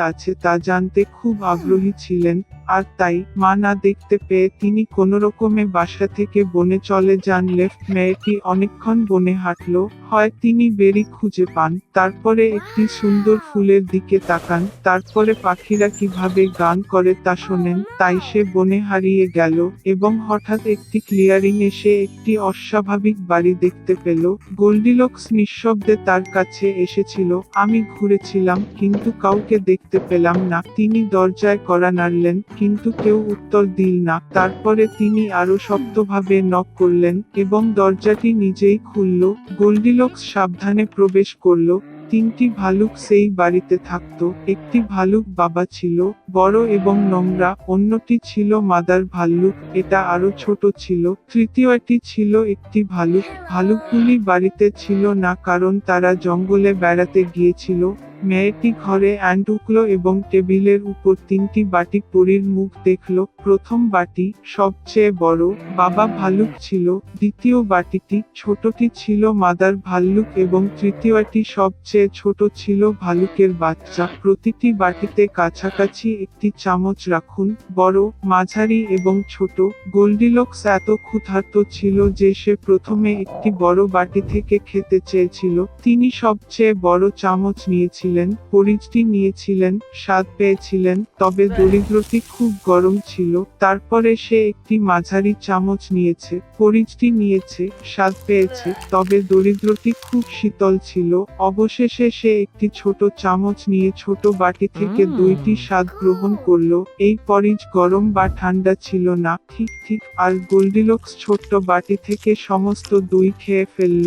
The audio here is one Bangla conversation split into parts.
আছে তা জানতে খুব আগ্রহী ছিলেন আর তাই মা না দেখতে পেয়ে তিনি কোনোরকমে বাসা থেকে বনে চলে যান। লেফট মেয়েটি অনেকক্ষণ বনে হাঁটলো, হয় তিনি বেরি খুঁজে পান। তারপরে একটি সুন্দর ফুলের দিকে তাকান। তারপরে পাখিরা কীভাবে গান করে তা শোনেন। তাই সে বনে হারিয়ে গেল এবং হঠাৎ একটি ক্লিয়ারিং এসে একটি অস্বাভাবিক বাড়ি দেখতে পেল। গোল্ডিলক্স নিঃশব্দে তার কাছে এসেছিল, আমি ঘুরেছিলাম, কিন্তু কাউকে দেখতে পেলাম না। তিনি দরজায় করা নাড়লেন। কিন্তু কেউ উত্তর দিল না। তারপরে তিনি আরও শক্তভাবে নক করলেন এবং দরজাটি নিজেই খুলল। গোল্ডিলক্স সাবধানে প্রবেশ করল। তিনটি ভালুক সেই বাড়িতে থাকত। একটি ভালুক বাবা ছিল। বড় এবং নোংরা, অন্যটি ছিল মাদার ভাল্লুক, এটা আরও ছোট ছিল, তৃতীয়টি ছিল একটি ভালুক, ভালুকগুলি বাড়িতে ছিল না কারণ তারা জঙ্গলে বেড়াতে গিয়েছিল, মেয়েটি ঘরে অ্যান্ড উঠল এবং টেবিলের উপর তিনটি বাটি পরীর মুখ দেখল, প্রথম বাটি সবচেয়ে বড়, বাবা ভালুক ছিল, দ্বিতীয় বাটিটি ছোটটি ছিল মাদার ভাল্লুক এবং তৃতীয়টি সবচেয়ে ছোট ছিল ভালুকের বাচ্চা, প্রতিটি বাটিতে কাছাকাছি একটি চামচ রাখুন। বড় মাঝারি এবং ছোট। গোল্ডিলক্স এত ক্ষুধার্ত ছিল যে সে প্রথমে একটি বড় বাটি থেকে খেতে চেয়েছিল। তিনি সবচেয়ে বড় চামচ নিয়েছিলেন পরিচটি নিয়েছিলেন স্বাদ পেয়েছিলেন তবে দরিদ্রটি খুব গরম ছিল। তারপরে সে একটি মাঝারি চামচ নিয়েছে পরিচটি নিয়েছে স্বাদ পেয়েছে তবে দরিদ্রটি খুব শীতল ছিল। অবশেষে সে একটি ছোট চামচ নিয়ে ছোট বাটি থেকে দুইটি স্বাদ গ্রহণ করল। এই পরিজ গরম বা ঠান্ডা ছিল না। ঠিক ঠিক, আর গোল্ডিলক্স ছোট্ট বাটি থেকে সমস্ত দুই খেয়ে ফেলল।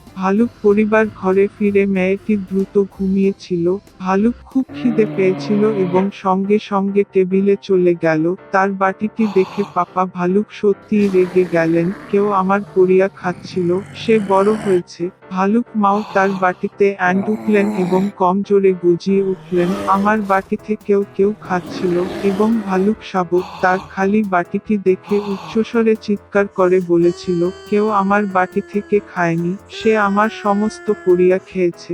ভালুক পরিবার ঘরে ফিরে মেয়েটি দ্রুত ঘুমিয়েছিল, ভালুক খুব খিদে পেয়েছিল এবং সঙ্গে সঙ্গে টেবিলে চলে গেল, তার বাটিটি দেখে পাপা ভালুক সত্যিই রেগে গেলেন, কেউ আমার পরিয়া খাচ্ছিল, সে বড় হয়েছে, ভালুক মাও তার বাটিতে অ্যান্ড উঠলেন এবং কম জোরে গুজিয়ে উঠলেন, আমার বাটি থেকেও কেউ খাচ্ছিল এবং ভালুক শাবক তার খালি বাটিটি দেখে উচ্চস্বরে চিৎকার করে বলেছিল, কেউ আমার বাটি থেকে খায়নি, সে আমার সমস্ত পরিয়া খেয়েছে।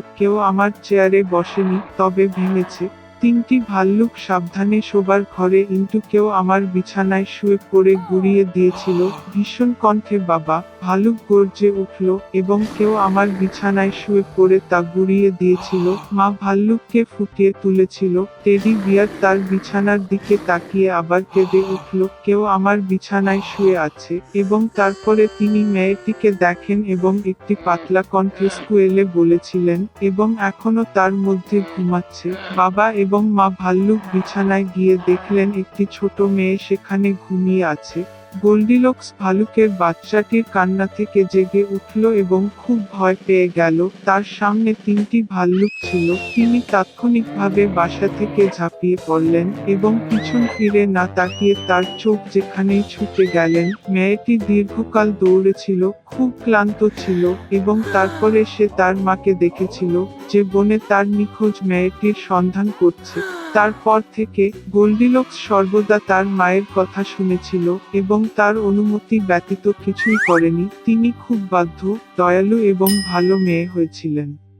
কেউ আমার চেয়ারে বসেনি তবে ভেঙেছে। তিনটি ভাল্লুক সাবধানে শোবার ঘরে ইন্টুকেও আমার বিছানায় শুয়ে পড়ে গুড়িয়ে দিয়েছিল, ভীষণ কণ্ঠে, বাবা ভালুক গর্জে উঠল এবং কেউ আমার বিছানায় শুয়ে পড়ে তা গুড়িয়ে দিয়েছিল। মা ভাল্লুককে ফুটিয়ে তুলেছিল, টেডি বিয়ার তার বিছানার দিকে তাকিয়ে আবার কেঁদে উঠল, কেউ আমার বিছানায় শুয়ে আছে। এবং তারপরে তিনি মেয়েটিকে দেখেন এবং একটি পাতলা কণ্ঠে স্কুয়েলে বলেছিলেন, এবং এখনও তার মধ্যে ঘুমাচ্ছে। বাবা এবং মা ভাল্লুক বিছানায় গিয়ে দেখলেন একটি ছোট মেয়ে সেখানে ঘুমিয়ে আছে। গোল্ডিলক্স ভালুকের বাচ্চাটির কান্না থেকে জেগে উঠল এবং খুব ভয় পেয়ে গেল। তার সামনে তিনটি ভাল্লুক ছিল। তিনি তাৎক্ষণিকভাবে বাসা থেকে ঝাঁপিয়ে পড়লেন এবং পিছন ফিরে না তাকিয়ে তার চোখ যেখানেই ছুটে গেলেন, মেয়েটি দীর্ঘকাল দৌড়েছিল, খুব ক্লান্ত ছিল এবং তারপরে সে তার মাকে দেখেছিল যে বনে তার নিখোঁজ মেয়েটির সন্ধান করছে। তারপর থেকে গোল্ডিলক্স সর্বদা তার মায়ের কথা শুনেছিল এবং তার অনুমতি ব্যতীত কিছুই করেনি। তিনি খুব বাধ্য, দয়ালু এবং ভালো মেয়ে হয়েছিলেন।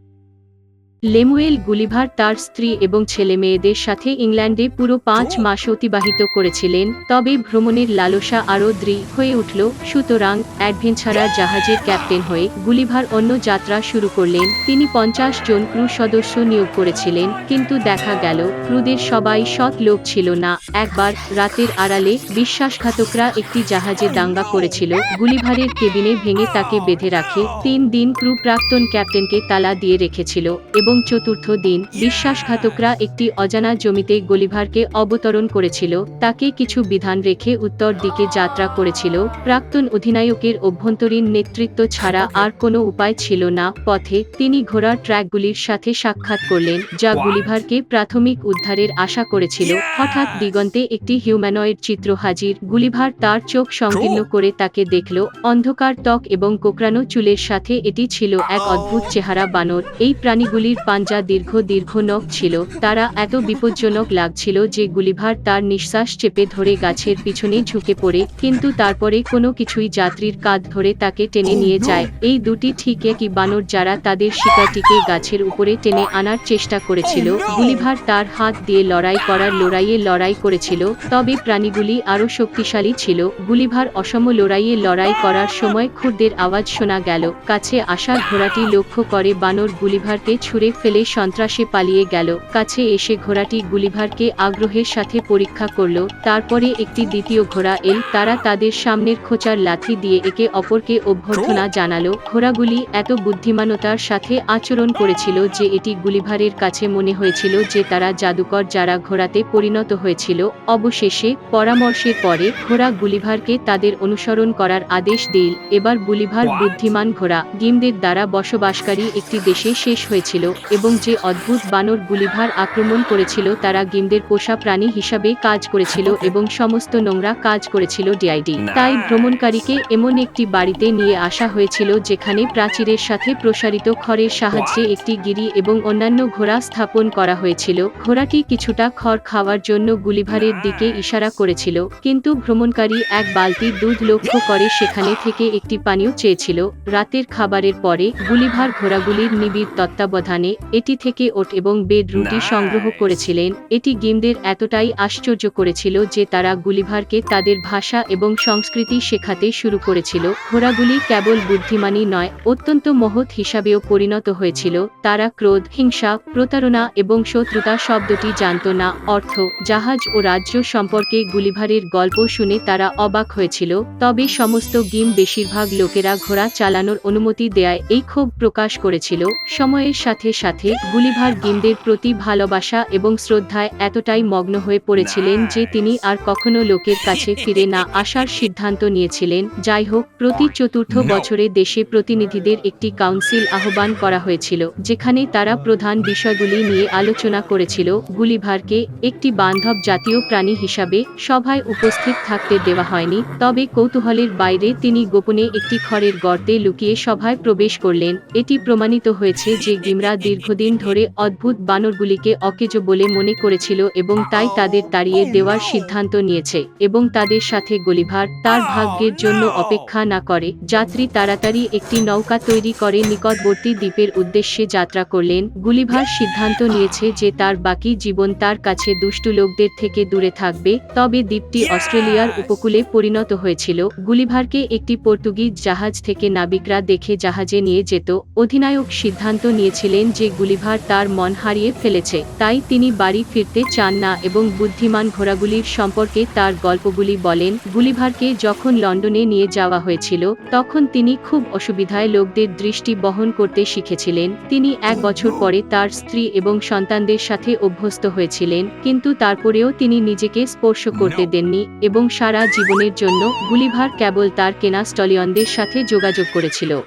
লেমুয়েল গুলিভার তার স্ত্রী এবং ছেলে মেয়েদের সাথে ইংল্যান্ডে পুরো পাঁচ মাস অতিবাহিত করেছিলেন তবে ভ্রমণের লালসা আরও দৃঢ় হয়ে উঠল। সুতরাং অ্যাডভেঞ্চারার জাহাজের ক্যাপ্টেন হয়ে গুলিভার অন্য যাত্রা শুরু করলেন। তিনি পঞ্চাশ জন ক্রু সদস্য নিয়োগ করেছিলেন কিন্তু দেখা গেল ক্রুদের সবাই সৎ লোক ছিল না। একবার রাতের আড়ালে বিশ্বাসঘাতকরা একটি জাহাজে দাঙ্গা করেছিল গুলিভারের কেবিনে ভেঙে তাকে বেঁধে রাখে। তিন দিন ক্রু প্রাক্তন ক্যাপ্টেনকে তালা দিয়ে রেখেছিল এবং চতুর্থ দিন বিশ্বাসঘাতকরা একটি অজানা জমিতে গলিভারকে অবতরণ করেছিল তাকে কিছু বিধান রেখে উত্তর দিকে যাত্রা করেছিল প্রাক্তন অধিনায়কের অভ্যন্তরীণ নেতৃত্ব ছাড়া আর কোনো উপায় ছিল না পথে তিনি ঘোড়ার ট্র্যাকগুলির সাথে সাক্ষাৎ করলেন যা গুলিভারকে প্রাথমিক উদ্ধারের আশা করেছিল হঠাৎ দিগন্তে একটি হিউম্যানয়েড চিত্র হাজির গুলিভার তার চোখ সংকীর্ণ করে তাকে দেখল অন্ধকার ত্বক এবং কোকরানো চুলের সাথে এটি ছিল এক অদ্ভুত চেহারা বানর এই প্রাণীগুলির পাঞ্জা দীর্ঘ দীর্ঘ নখ ছিল তারা এত বিপজ্জনক লাগছিল যে গুলিভার তার নিঃশ্বাস চেপে ধরে গাছের পিছনে ঝুঁকে পড়ে কিন্তু তারপরে কোনো কিছুই যাত্রীর কাঁধ ধরে তাকে টেনে নিয়ে যায়। এই দুটি ঠিক একই বানর যারা তাদের শিকারটিকে গাছের উপরে টেনে আনার চেষ্টা করেছিল। গুলিভার তার হাত দিয়ে লড়াই করার লড়াইয়ে লড়াই করেছিল তবে প্রাণীগুলি আরও শক্তিশালী ছিল। গুলিভার অসম লড়াইয়ে লড়াই করার সময় খুরদের আওয়াজ শোনা গেল কাছে আসা ঘোড়াটি লক্ষ্য করে বানর গুলিভারকে ছুঁড়ে ফেলে সন্ত্রাসে পালিয়ে গেল। কাছে এসে ঘোড়াটি গুলিভারকে আগ্রহের সাথে পরীক্ষা করল। তারপরে একটি দ্বিতীয় ঘোড়া এল। তারা তাদের সামনের খোঁচার লাথি দিয়ে একে অপরকে অভ্যর্থনা জানালো। ঘোড়াগুলি এত বুদ্ধিমানতার সাথে আচরণ করেছিল যে এটি গুলিভারের কাছে মনে হয়েছিল যে তারা জাদুকর যারা ঘোড়াতে পরিণত হয়েছিল অবশেষে পরামর্শের পরে ঘোড়া গুলিভারকে তাদের অনুসরণ করার আদেশ দিল। এবার গুলিভার বুদ্ধিমান ঘোড়া গিমদের দ্বারা বসবাসকারী একটি দেশে শেষ হয়েছিল। এবং যে অদ্ভুত বানর গুলিভার আক্রমণ করেছিল তারা গিমদের পোষা প্রাণী হিসাবে কাজ করেছিল এবং সমস্ত নোংরা কাজ করেছিল ডিআইডি তাই ভ্রমণকারীকে এমন একটি বাড়িতে নিয়ে আসা হয়েছিল যেখানে প্রাচীরের সাথে প্রসারিত খড়ের সাহায্যে একটি গিরি এবং অন্যান্য ঘোড়া স্থাপন করা হয়েছিল। ঘোড়াটি কিছুটা খড় খাওয়ার জন্য গুলিভারের দিকে ইশারা করেছিল কিন্তু ভ্রমণকারী এক বালতি দুধ লক্ষ্য করে সেখানে থেকে একটি পানীয় চেয়েছিল। রাতের খাবারের পরে গুলিভার ঘোড়াগুলির নিবিড় তত্ত্বাবধানে এটি থেকে ওট এবং বেড রুটি সংগ্রহ করেছিলেন। এটি গিমদের এতটাই আশ্চর্য করেছিল যে তারা গুলিভারকে তাদের ভাষা এবং সংস্কৃতি শেখাতে শুরু করেছিল। ঘোড়াগুলি কেবল বুদ্ধিমানই নয় অত্যন্ত মহৎ হিসাবেও পরিণত হয়েছিল। তারা ক্রোধ হিংসা প্রতারণা এবং শত্রুতা শব্দটি জানত না। অর্থ জাহাজ ও রাজ্য সম্পর্কে গুলিভারের গল্প শুনে তারা অবাক হয়েছিল। তবে সমস্ত গিম বেশিরভাগ লোকেরা ঘোড়া চালানোর অনুমতি দেয় এই ক্ষোভ প্রকাশ করেছিল। সময়ের সাথে সাথে গুলিভার গিমদের প্রতি ভালোবাসা এবং শ্রদ্ধায় এতটাই মগ্ন হয়ে পড়েছিলেন যে তিনি আর কখনো লোকের কাছে ফিরে না আসার সিদ্ধান্ত নিয়েছিলেন। যাই হোক প্রতি চতুর্থ বছরে দেশে প্রতিনিধিদের একটি কাউন্সিল আহ্বান করা হয়েছিল যেখানে তারা প্রধান বিষয়গুলি নিয়ে আলোচনা করেছিল। গুলিভারকে একটি বান্ধব জাতীয় প্রাণী হিসাবে সভায় উপস্থিত থাকতে দেওয়া হয়নি তবে কৌতূহলের বাইরে তিনি গোপনে একটি খড়ের গর্তে লুকিয়ে সভায় প্রবেশ করলেন। এটি প্রমাণিত হয়েছে যে গিমরা দীর্ঘদিন ধরে অদ্ভুত বানরগুলিকে অকেজো বলে মনে করেছিল এবং তাই তাদের তাড়িয়ে দেওয়ার সিদ্ধান্ত নিয়েছে এবং তাদের সাথে গলিভার তার ভাগ্যের জন্য অপেক্ষা না করে। যাত্রী তাড়াতাড়ি একটি নৌকা তৈরি করে নিকটবর্তী দ্বীপের উদ্দেশ্যে যাত্রা করলেন। গুলিভার সিদ্ধান্ত নিয়েছে যে তার বাকি জীবন তার কাছে দুষ্টু লোকদের থেকে দূরে থাকবে। তবে দ্বীপটি অস্ট্রেলিয়ার উপকূলে পরিণত হয়েছিল। গুলিভারকে একটি পর্তুগিজ জাহাজ থেকে নাবিকরা দেখে জাহাজে নিয়ে যেত। অধিনায়ক সিদ্ধান্ত নিয়েছিলেন যে গুলিভার তার মন হারিয়ে ফেলেছে, তাই তিনি বাড়ি ফিরতে চান না এবং বুদ্ধিমান ঘোড়াগুলির সম্পর্কে তার গল্পগুলি বলেন, গুলিভারকে যখন লন্ডনে নিয়ে যাওয়া হয়েছিল, তখন তিনি খুব অসুবিধায় লোকদের দৃষ্টি বহন করতে শিখেছিলেন, তিনি এক বছর পরে তার স্ত্রী এবং সন্তানদের সাথে অভ্যস্ত হয়েছিলেন, কিন্তু তারপরেও তিনি নিজেকে স্পর্শ করতে দেননি এবং সারা জীবনের জন্য গুলিভার কেবল তার কেনা স্টলিয়নদের সাথে যোগাযোগ করেছিল।